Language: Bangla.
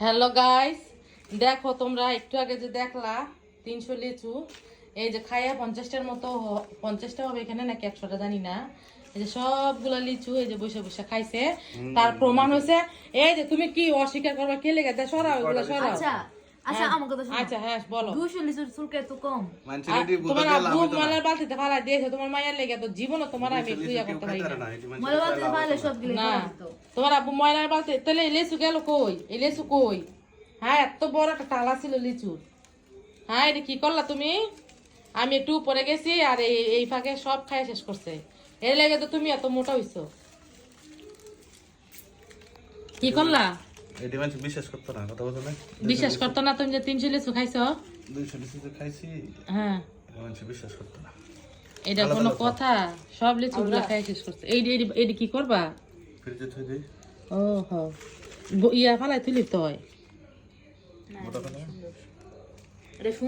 হ্যালো গাইস দেখো তোমরা একটু আগে যে দেখলা তিনশো লিচু এই যে খাইয়া পঞ্চাশটার মতো পঞ্চাশটা হবে এখানে নাকি একশোটা জানি না। এই যে সবগুলা লিচু এই যে বসে বসে খাইছে। তার প্রমাণ হয়েছে এই যে তুমি কি অস্বীকার করবা কে লেগে দেয় সরাও এগুলো সরাও। আচ্ছা আচ্ছা আমার কথা আচ্ছা হ্যাঁ বলো। দুশো লিচুর চুলকে তো কম? তোমার বুঝতে আব্বু মালার বালতিতে ফালা দিয়েছে তোমার মায়ের লেগে তো জীবনও তোমার আমি একটু ইয়া করতে পারি মনে না তোমার আব্বু ময়লার বালতি তাহলে লিচু গেল কই? এই লিচু কই? হ্যাঁ এত বড় একটা টালা ছিল লিচুর। হ্যাঁ এটা কি করলা তুমি? আমি একটু উপরে গেছি আর এই এই ফাঁকে সব খাই শেষ করছে। এর লেগে তো তুমি এত মোটা হইছো। কি করলা? এটি মানুষ বিশ্বাস করতো না কথা বলতে বিশ্বাস করতো না তুমি যে তিনশো লিচু খাইছো? দুইশো লিচু যে খাইছি। হ্যাঁ। এটা মানুষ বিশ্বাস করতো না। এটা কোনো কথা সব লিচু গুলা খাই শেষ করছে। এই এই কি করবা? ফ্রিজে থই দেই। ও হ ইয়া ফালাই তুলি তো হয়। মোটা